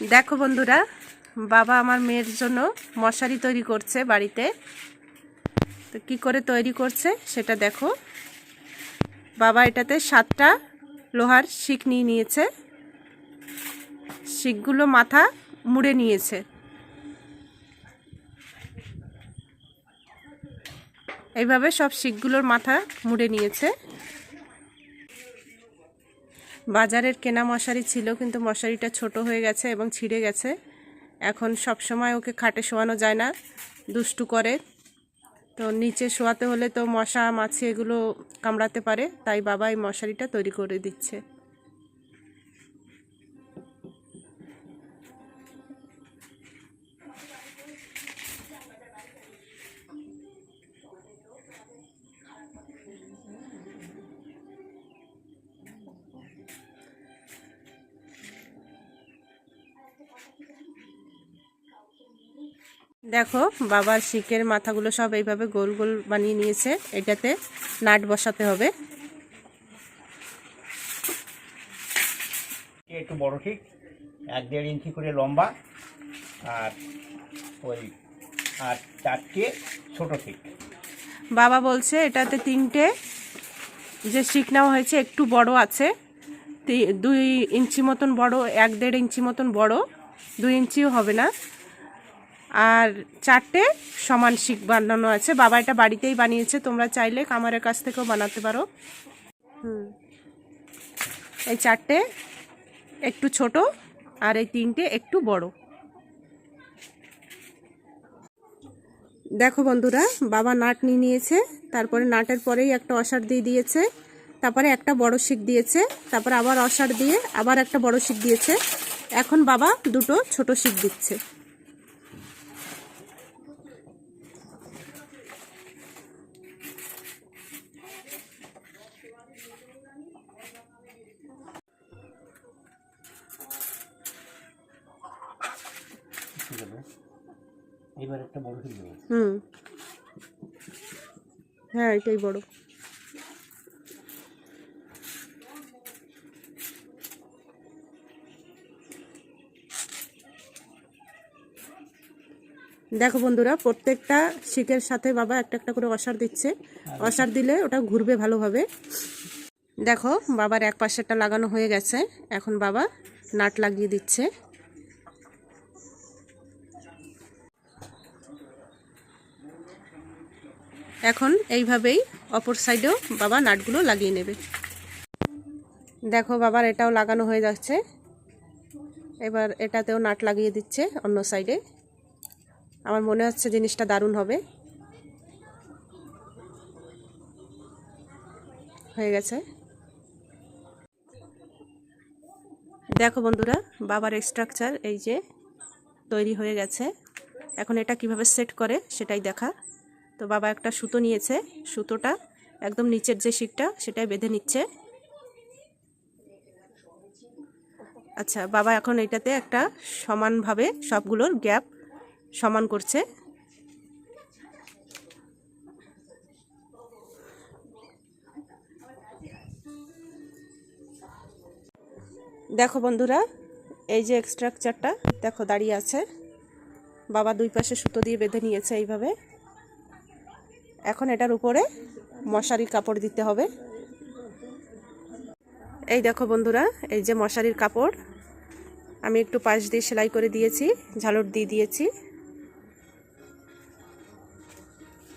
দেখো বন্ধুরা, বাবা আমার মেয়ের জন্য মশারি তৈরি করছে বাড়িতে। তো কি করে তৈরি করছে সেটা দেখো। বাবা এটাতে সাতটা লোহার শিক নিয়ে নিয়েছে। শিকগুলো মাথা মুড়ে নিয়েছে। এইভাবে সব শিকগুলোর মাথা মুড়ে নিয়েছে। বাজারের কেনা মশারি ছিল, কিন্তু মশারিটা ছোট হয়ে গেছে এবং ছিঁড়ে গেছে। এখন সব সময় ওকে খাটে শোয়ানো যায় না, দুষ্টু করে। তো নিচে শোয়াতে হলে তো মশা, মাছি এগুলো কামড়াতে পারে, তাই বাবা এই মশারিটা তৈরি করে দিচ্ছে। দেখো বাবার শিকের মাথাগুলো সব এইভাবে গোল গোল বানিয়ে নিয়েছে। এটাতে নাট বসাতে হবে। একটু বড় ঠিক? এক দেড় ইঞ্চি করে লম্বা আর ওই আর চারটে ছোট ঠিক। বাবা বলছে এটাতে তিনটে যে শিক নেওয়া হয়েছে একটু বড় আছে। দুই ইঞ্চি মতন বড় এক দেড় ইঞ্চি মতন বড় দুই ইঞ্চিও হবে না। আর চারটে সমান শিক বানানো আছে। বাবা এটা বাড়িতেই বানিয়েছে, তোমরা চাইলে কামারের কাছ থেকেও বানাতে পারো। হুম। এই চারটে একটু ছোট আর এই তিনটে একটু বড়। দেখো বন্ধুরা, বাবা নাট নিয়ে নিয়েছে, তারপরে নাটের পরেই একটা অসার দিয়ে দিয়েছে, তারপরে একটা বড় শিক দিয়েছে, তারপরে আবার অসার দিয়ে আবার একটা বড় শিক দিয়েছে। এখন বাবা দুটো ছোট শিক দিচ্ছে। এবার একটা বড় দেবো হুম। হ্যাঁ এটাই বড়। দেখো বন্ধুরা প্রত্যেকটা শিকের সাথে বাবা একটা একটা করে অসার দিচ্ছে। অসার দিলে ওটা ঘুরবে ভালোভাবে। দেখো বাবার এক পাশেরটা লাগানো হয়ে গেছে। এখন বাবা নাট লাগিয়ে দিচ্ছে। এখন এইভাবেই অপর সাইডেও বাবা নাটগুলো লাগিয়ে নেবে। দেখো বাবার এটাও লাগানো হয়ে যাচ্ছে। এবার এটাতেও নাট লাগিয়ে দিচ্ছে অন্য সাইডে। আমার মনে হচ্ছে জিনিসটা দারুণ হবে। হয়ে গেছে। দেখো বন্ধুরা, বাবার স্ট্রাকচার এই যে তৈরি হয়ে গেছে। এখন এটা কীভাবে সেট করে সেটাই দেখা। তো বাবা একটা সুতো নিয়েছে, সুতোটা, একদম নিচের যে শিকটা সেটাই বেঁধে নিচ্ছে। আচ্ছা বাবা এখন এটাতে একটা সমানভাবে সবগুলোর গ্যাপ সমান করছে। দেখো বন্ধুরা, এই যে স্ট্রাকচারটা দেখো দাঁড়িয়ে আছে। বাবা দুই পাশে সুতো দিয়ে বেঁধে নিয়েছে এইভাবে। এখন এটার উপরে মশারির কাপড় দিতে হবে। এই দেখো বন্ধুরা, এই যে মশারির কাপড়, আমি একটু পাশ দিয়ে সেলাই করে দিয়েছি, ঝালর দিয়ে দিয়েছি।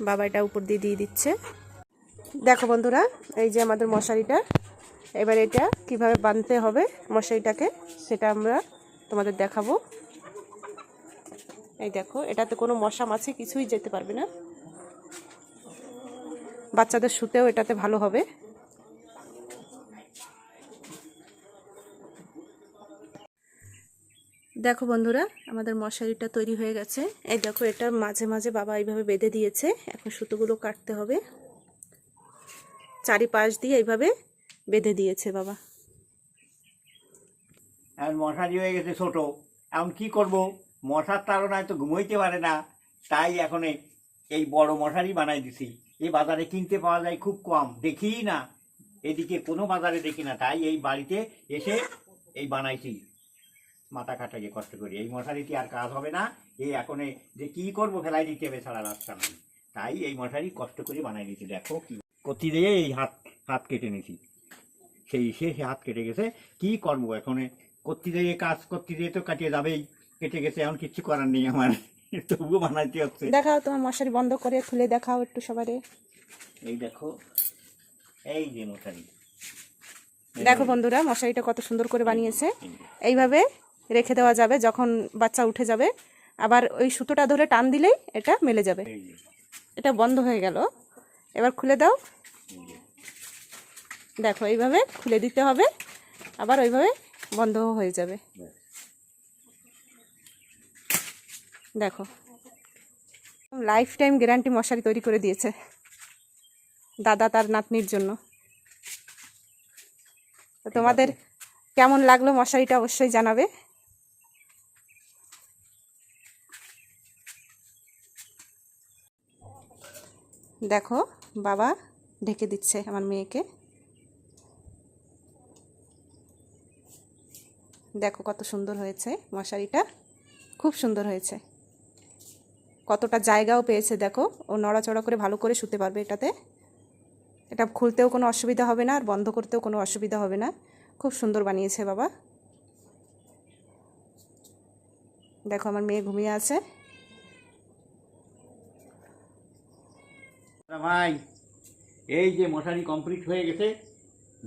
বাবা এটা উপর দিয়ে দিয়ে দিচ্ছে। দেখো বন্ধুরা, এই যে আমাদের মশারিটা, এবার এটা কীভাবে বাঁধতে হবে মশারিটাকে, সেটা আমরা তোমাদের দেখাবো। এই দেখো, এটাতে কোনো মশা মাছি কিছুই যেতে পারবে না। বাচ্চাদের শুতেও এটাতে ভালো হবে। দেখো বন্ধুরা, আমাদের মশারিটা তৈরি হয়ে গেছে। এই দেখো, এটা মাঝে মাঝে বাবা এইভাবে বেঁধে দিয়েছে। এখন সুতোগুলো কাটতে হবে। চারিপাশ দিয়ে এইভাবে বেঁধে দিয়েছে বাবা। এখন মশারি হয়ে গেছে ছোট। এখন কি করব? মশার তাড়নায় তো ঘুমোইতে পারে না। তাই এখন এই- এই বড় মশারি বানাই দিছি। এই বাজারে কিনতে পাওয়া যায় খুব কম। দেখি না। এদিকে কোনো বাজারে দেখি না। তাই এই বাড়িতে এসে এই বানাইছি। মাথা খাটাইয়ে কষ্ট করি। এই মশারিটি আর কাজ হবে না। এই এখন যে কি করব ফেলাই দিতে হবে সারা রাস্তা নাই তাই এই মশারি কষ্ট করে বানাই দিয়েছি দেখো কি কতি দিয়ে এই হাত হাত কেটে নিয়েছি। সেই শেষ হাত কেটে গেছে। কি করব এখন? এ দিয়ে কাজ করতে দিয়ে তো কাটিয়ে যাবেই। কেটে গেছে, এখন কিচ্ছু করার নেই আমার। তবুও বানাইতে হচ্ছে। দেখাও তোমার মশারি বন্ধ করে খুলে দেখাও একটু সবারে। এই দেখো এই যে মশারি। দেখো বন্ধুরা মশারিটা কত সুন্দর করে বানিয়েছে। এইভাবে রেখে দেওয়া যাবে যখন বাচ্চা উঠে যাবে। আবার ওই সুতোটা ধরে টান দিলেই এটা মেলে যাবে। এটা বন্ধ হয়ে গেল। এবার খুলে দাও। দেখো এইভাবে খুলে দিতে হবে। আবার ওইভাবে বন্ধ হয়ে যাবে। দেখো। লাইফ টাইম গ্যারান্টি মশারি তৈরি করে দিয়েছে। দাদা তার নাতনির জন্য। তো তোমাদের কেমন লাগল মশারিটা অবশ্যই জানাবে। দেখো, বাবা ঢেকে দিচ্ছে আমার মেয়েকে। দেখো কত সুন্দর হয়েছে মশারিটা। খুব সুন্দর হয়েছে। কতটা জায়গাও পেয়েছে, দেখো। ও নড়াচড়া করে ভালো করে শুতে পারবে এটাতে। এটা খুলতেও কোনো অসুবিধা হবে না, আর বন্ধ করতেও কোনো অসুবিধা হবে না। খুব সুন্দর বানিয়েছে বাবা। দেখো, আমার মেয়ে ঘুমিয়ে আছে। ভাই, এই যে মশারি কমপ্লিট হয়ে গেছে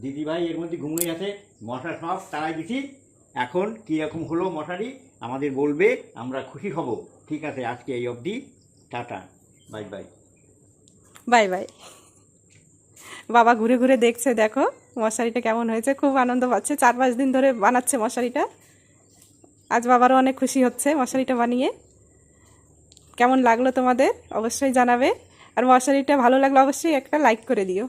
দিদি ভাই এর মধ্যে ঘুমিয়ে আছে, মশা সব তারাই দিছি। এখন কীরকম হলো মশারি? আমাদের বলবে, আমরা খুশি হব। ঠিক আছে, আজকে এই অবধি। Tata. Bye bye. Bye bye. বাবা ঘুরে ঘুরে দেখছে, দেখো, মশারিটা কেমন হয়েছে। খুব আনন্দ পাচ্ছে। চার পাঁচ দিন ধরে বানাচ্ছে মশারিটা। আজ বাবারও অনেক খুশি হচ্ছে মশারিটা বানিয়ে। কেমন লাগল তোমাদের? অবশ্যই জানাবে। আর মশারিটা ভালো লাগলে অবশ্যই একটা লাইক করে দিও।